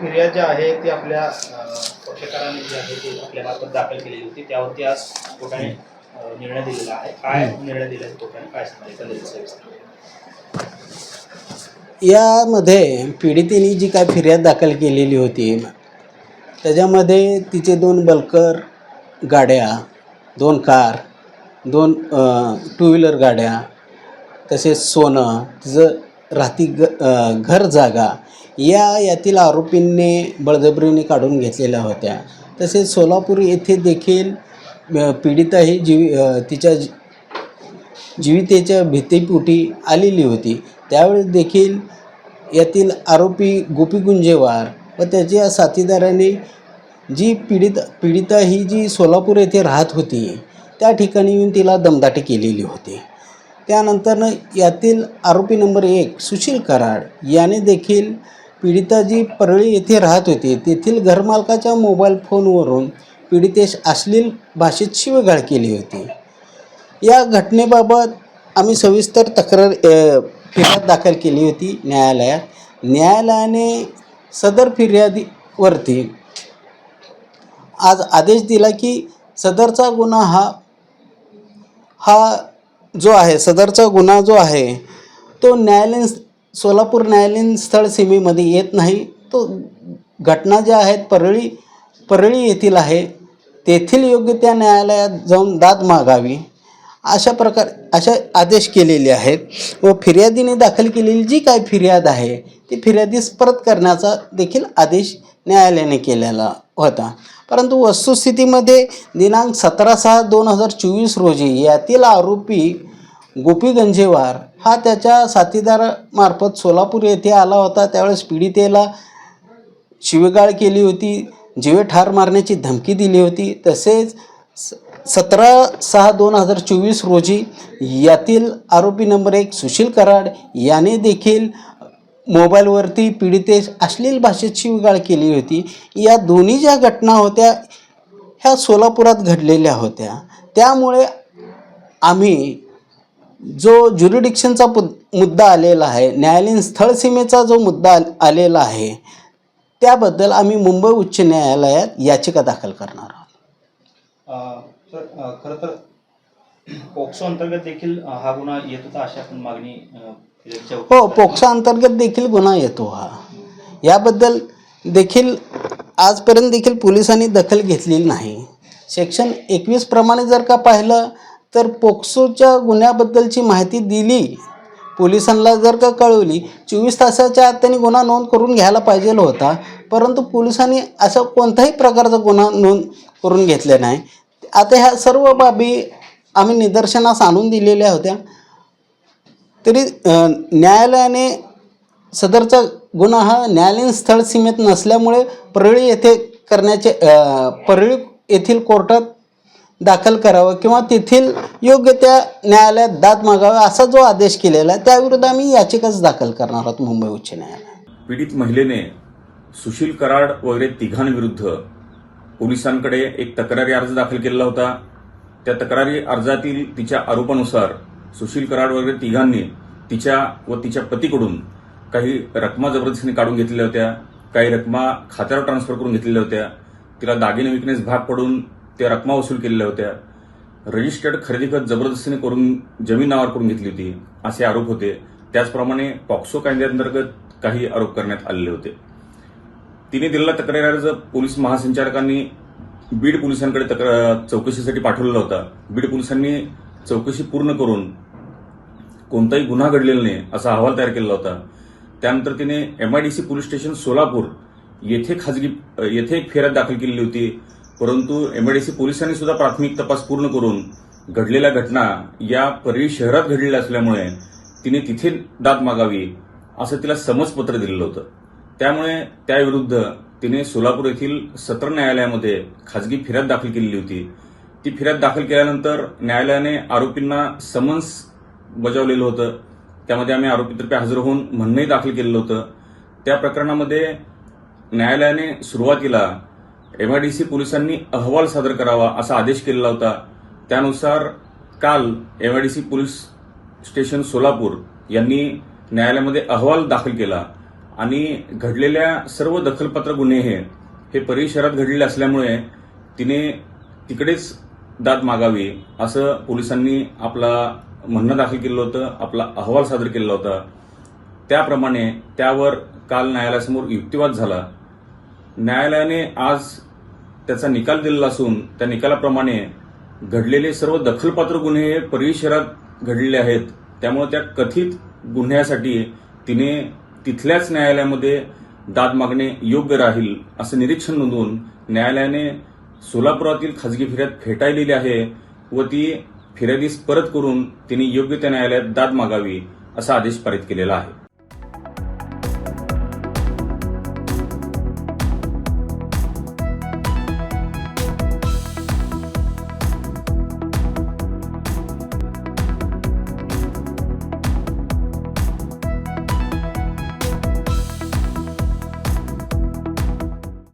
फिर्याद जी आहे ती आपल्या पक्षकारांनी जी आहे ती आपल्या मार्फत दाखल केलेली होती. त्यावरती आज कोर्टाने निर्णय दिलेला आहे. काय निर्णय दिला कोर्टाने काय सांगता एकंदरीत सविस्तर यामध्ये पीडितेने जी काय फिर्याद दाखल केलेली होती त्याच्यामध्ये तिचे दोन बल्कर गाड्या दोन कार दोन टू व्हीलर गाड्या तसेच सोनं तिचं राहती ग घर जागा या यातील आरोपींनी बळजबरीने काढून घेतलेल्या होत्या. तसेच सोलापूर येथे देखील पीडिता ही जीव तिच्या जी- जीवितेच्या भीतीपोटी आलेली होती. त्यावेळेस देखील यातील आरोपी गोपी गुंजेवार व त्याच्या साथीदाराने जी पीडित पीडिता ही जी सोलापूर येथे राहत होती त्या ठिकाणी येऊन तिला दमदाटी केलेली होती. त्यानंतरनं यातील आरोपी नंबर एक सुशील कराड. याने देखील पीडिता जी परळी येथे राहत होती. तेथील घरमालकाच्या मोबाईल फोनवरून पीडितेश अश्लील भाषेत शिवगाळ केली होती. या घटनेबाबत आम्ही सविस्तर तक्रार फिर्याद दाखल केली होती न्यायालयात. न्यायालयाने सदर फिर्यादीवरती आज आदेश दिला की सदरचा गुन्हा हा हा जो आहे सदरचा गुन्हा जो आहे तो न्यायालयीन सोलापूर न्यायालयीन स्थळ सीमेमध्ये येत नाही. तो घटना ज्या आहेत परळी परळी येथील आहे. तेथील योग्य त्या न्यायालयात जाऊन दाद मागावी. अशा प्रकार अशा आदेश केलेले आहेत. व फिर्यादीने दाखल केलेली जी काय फिर्याद आहे ती फिर्यादीस परत करण्याचा देखील आदेश न्यायालयाने केलेला होता. परंतु वस्तुस्थितीमध्ये दिनांक सतरा सहा दोन हजार चोवीस रोजी यातील आरोपी गोपी गंजेवार हा त्याच्या साथीदारामार्फत सोलापूर येथे आला होता. त्यावेळेस पीडितेला शिवेगाळ केली होती. जीवे ठार मारण्याची धमकी दिली होती. तसेच स सतरा सहा दोन हजार चोवीस रोजी यातील आरोपी नंबर एक सुशील कराड याने देखील मोबाईलवरती पीडितेस अश्लील भाषेत शिवगाळ केली होती. या दोन्ही ज्या घटना होत्या ह्या सोलापुरात घडलेल्या होत्या. त्यामुळे आम्ही जो ज्युरिडिक्शनचा पुद मुद्दा आलेला आहे न्यायालयीन स्थळ सीमेचा जो मुद्दा आलेला आहे त्याबद्दल आम्ही मुंबई उच्च न्यायालयात याचिका दाखल करणार आहोत. सर खरं तर पोक्सो अंतर्गत देखील हा गुन्हा येत होता अशी आपण मागणी हो पोक्सो अंतर्गत देखील गुन्हा येतो हा. याबद्दल देखील आजपर्यंत देखील पोलिसांनी दखल घेतलेली नाही. सेक्शन एकवीस प्रमाणे जर का पाहिलं तर पोक्सोच्या गुन्ह्याबद्दलची माहिती दिली पोलिसांना जर का कळवली चोवीस तासाच्या आत त्यांनी गुन्हा नोंद करून घ्यायला पाहिजे होता. परंतु पोलिसांनी असा कोणताही प्रकारचा गुन्हा नोंद करून घेतला नाही. आता ह्या सर्व बाबी आम्ही निदर्शनास आणून दिलेल्या होत्या. तरी न्यायालयाने सदरचा गुन्हा हा न्यायालयीन स्थळ सीमेत नसल्यामुळे परळी येथे करण्याचे परळी येथील कोर्टात दाखल करावं किंवा तेथील योग्य त्या न्यायालयात दाद मागावा असा जो आदेश केलेला आहे त्याविरुद्ध आम्ही याचिकाच दाखल करणार आहोत मुंबई उच्च न्यायालयात. पीडित महिलेने सुशील कराड वगैरे तिघांविरुद्ध पोलिसांकडे एक तक्रारी अर्ज दाखल केलेला होता. त्या तक्रारी अर्जातील तिच्या आरोपानुसार सुशील कराड वगैरे तिघांनी तिच्या व तिच्या पतीकडून काही रकमा जबरदस्तीने काढून घेतलेल्या होत्या काही रकमा खात्यावर ट्रान्सफर करून घेतलेल्या होत्या तिला दागिने विकण्यास भाग पडून त्या रकमा वसूल केलेल्या होत्या. रजिस्टर्ड खरेदी खत जबरदस्तीने करून जमीन नावावर करून घेतली होती असे आरोप होते. त्याचप्रमाणे पॉक्सो कायद्याअंतर्गत काही आरोप करण्यात आलेले होते. तिने दिलेला तक्रारी अर्ज पोलीस महासंचालकांनी बीड पोलिसांकडे तक्रार चौकशीसाठी पाठवलेला होता. बीड पोलिसांनी चौकशी पूर्ण करून कोणताही गुन्हा घडलेला नाही असा अहवाल तयार केलेला होता. त्यानंतर तिने एमआयडीसी पोलीस स्टेशन सोलापूर येथे खाजगी येथे एक फेऱ्यात दाखल केलेली होती. परंतु एमआयडीसी पोलिसांनी सुद्धा प्राथमिक तपास पूर्ण करून घडलेल्या घटना या परळी शहरात घडलेल्या असल्यामुळे तिने तिथे दाद मागावी असं तिला समजपत्र दिलेलं होतं. त्यामुळे त्याविरुद्ध तिने सोलापूर येथील सत्र न्यायालयामध्ये खाजगी फिर्याद दाखल केलेली होती. ती फिर्याद दाखल केल्यानंतर न्यायालयाने आरोपींना समन्स बजावलेलं होतं. त्यामध्ये आम्ही आरोपीतर्फे हजर होऊन म्हणणंही दाखल केलेलं होतं. त्या प्रकरणामध्ये न्यायालयाने सुरुवातीला एमआयडीसी पोलिसांनी अहवाल सादर करावा असा आदेश केलेला होता. त्यानुसार काल एमआयडीसी पोलीस स्टेशन सोलापूर यांनी न्यायालयामध्ये अहवाल दाखल केला. आणि घडलेल्या सर्व दखलपात्र गुन्हे हे हे परिसरात घडलेले असल्यामुळे तिने तिकडेच दाद मागावी असं पोलिसांनी आपला म्हणणं दाखल केलं होतं आपला अहवाल सादर केला होता. त्याप्रमाणे त्यावर काल न्यायालयासमोर युक्तिवाद झाला. न्यायालयाने आज त्याचा निकाल दिलेला असून त्या निकालाप्रमाणे घडलेले सर्व दखलपात्र गुन्हे हे परिसरात शहरात घडलेले आहेत. त्यामुळे त्या कथित गुन्ह्यासाठी तिने तिथल्याच न्यायालयामध्ये दाद मागणे योग्य राहील असं निरीक्षण नोंदवून न्यायालयाने सोलापुरातील खाजगी फिर्याद फेटाळलेली आहे व ती फिर्यादीस परत करून तिने योग्य त्या न्यायालयात दाद मागावी असा आदेश पारित केलेला आहे.